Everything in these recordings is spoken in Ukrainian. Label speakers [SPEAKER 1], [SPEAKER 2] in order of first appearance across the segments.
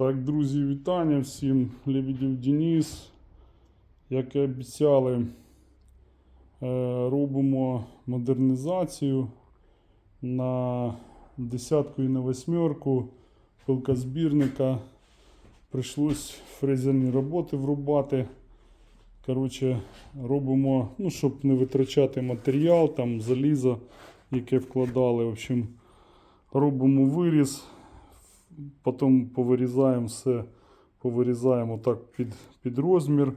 [SPEAKER 1] Так, друзі, вітання всім. Лебедів Денис. Як і обіцяли, е, робимо модернізацію на десятку і на восьмерку пилкозбірника. Прийшлось фрезерні роботи врубати. Коротше, робимо, ну, щоб не витрачати матеріал, там залізо, яке вкладали. В общем, робимо виріз, потім повирізаємо все, повирізаємо так під, під розмір.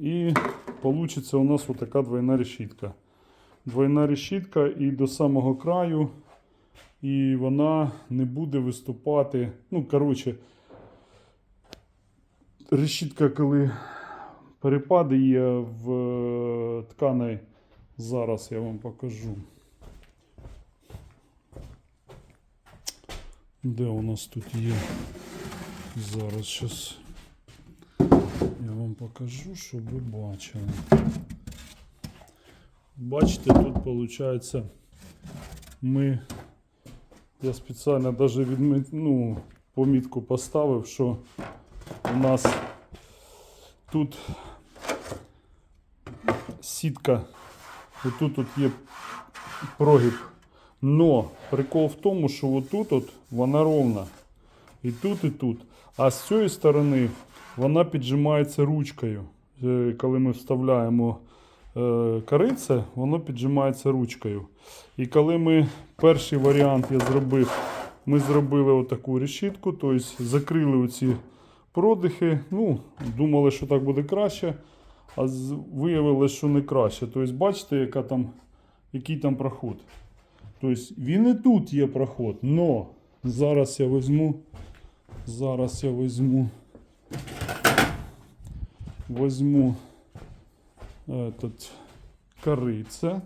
[SPEAKER 1] І вийде у нас отака двойна решітка. Двойна решітка і до самого краю, і вона не буде виступати. Ну, коротше, решітка, коли перепади є в е, тканої, зараз я вам покажу. Де у нас тут є? Зараз щас я вам покажу, щоб ви бачили. Бачите, тут виходить, ми. Я спеціально навіть відмит, ну, помітку поставив, що у нас тут сітка, отут тут є прогиб. Но прикол в тому, що отут от вона ровна. І тут, і тут. А з цієї сторони вона піджимається ручкою. Е, Коли ми вставляємо е, корице, воно піджимається ручкою. І коли ми перший варіант я зробив, ми зробили отаку решітку, тобто закрили оці продихи. Ну, думали, що так буде краще, а виявилось, що не краще. Тобто, бачите, яка там, який там проход. Тобто він і тут є проход, но зараз я візьму, зараз я візьму, візьму этот, корице.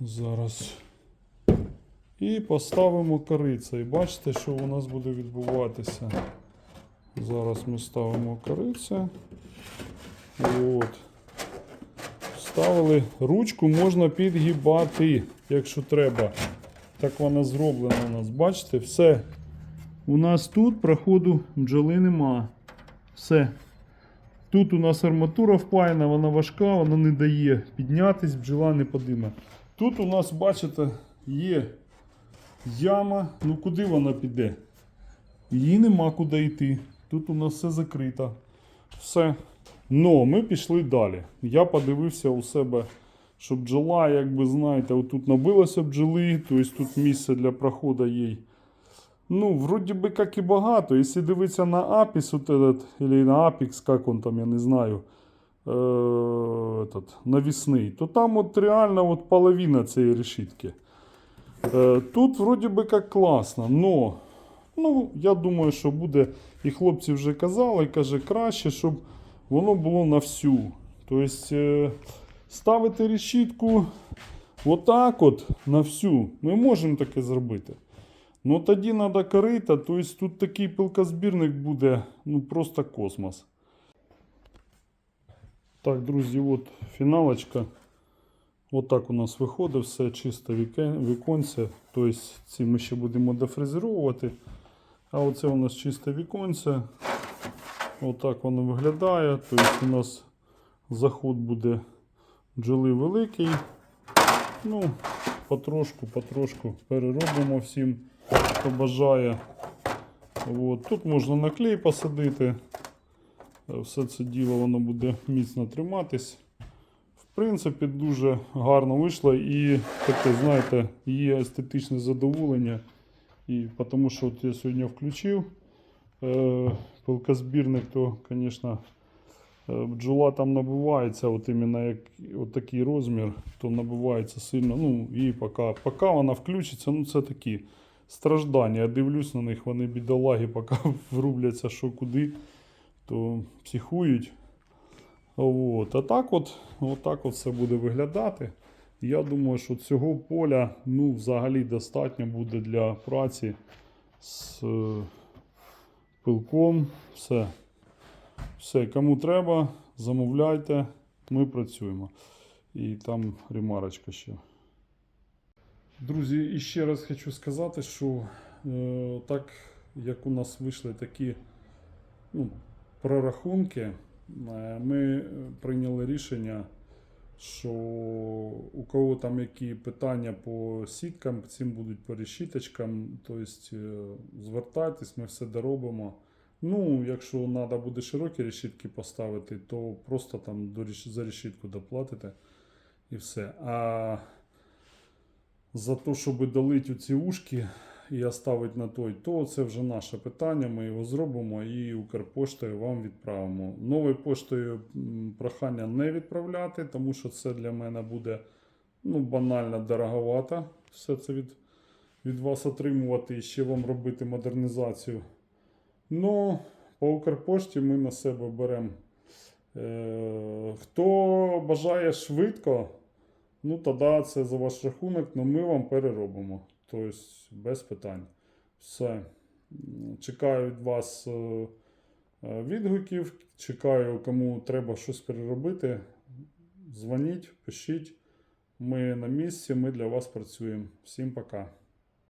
[SPEAKER 1] Зараз. І поставимо корице. І бачите, що у нас буде відбуватися. Зараз ми ставимо корице. От. Вставили. Ручку можна підгибати, якщо треба. Так вона зроблена у нас. Бачите, все. У нас тут проходу бджоли нема. Все. Тут у нас арматура впаяна, вона важка, вона не дає піднятись, бджола не подиме. Тут у нас, бачите, є яма. Ну куди вона піде? Їй нема куди йти. Тут у нас все закрито. Все. Но ми пішли далі. Я подивився у себе, що бджола, як би знаєте, отут набилося бджоли, тобто тут місце для проходу їй. Ну, вроді би як і багато. Якщо дивитися на апіс, вот этот, или на апікс, як он там, я не знаю, е, этот, навісний, то там от реально от половина цієї решітки. Е, тут вроді би як класно, но ну, я думаю, що буде, і хлопці вже казали, каже, краще, щоб воно було на всю. Тобто е, ставити решітку отак от на всю. Ми можемо таке зробити. Ну тоді треба корита, тобто тут такий пилкозбірник буде ну просто космос. Так, друзі, от фіналочка. Отак у нас виходить, все чисто віконце. Тобто ці ми ще будемо дофрезерувати. А оце у нас чисте віконце. Отак воно виглядає. Тобто у нас заход буде бджоли великий. Ну, потрошку, потрошку переробимо всім, хто бажає. От. Тут можна на клей посадити. Е, Все це діло воно буде міцно триматись. В принципі, дуже гарно вийшло і таке, знаєте, є естетичне задоволення. І тому що от я сьогодні включив е, пилкозбірник, то, звісно, е, бджола там набувається, от іменно як от такий розмір, то набувається сильно. Ну і поки, поки вона включиться, ну це такі страждання. Я дивлюсь на них, вони бідолаги, поки врубляться що куди, то психують. От. А так от, от так от все буде виглядати. Я думаю, що цього поля ну, взагалі достатньо буде для праці з е, пилком. Все. Все, кому треба, замовляйте, ми працюємо. І там ремарочка ще. Друзі, і ще раз хочу сказати, що е, так як у нас вийшли такі ну, прорахунки, е, ми прийняли рішення, що у кого там які питання по сіткам, цим будуть по решіточкам, тобто е, звертайтесь, ми все доробимо. Ну, якщо треба буде широкі решітки поставити, то просто там за решітку доплатите і все. А за те, щоб долити ці ушки і оставити на той, то це вже наше питання. Ми його зробимо і Укрпоштою вам відправимо. Новою поштою прохання не відправляти, тому що це для мене буде ну, банально дороговато. Все це від, від вас отримувати і ще вам робити модернізацію. Ну, по Укрпошті ми на себе беремо. Е, хто бажає швидко, ну тоді це за ваш рахунок, але ми вам переробимо. Тобто без питань. Все. Чекаю від вас е, е, відгуків. Чекаю, кому треба щось переробити. Дзвоніть, пишіть. Ми на місці, ми для вас працюємо. Всім пока.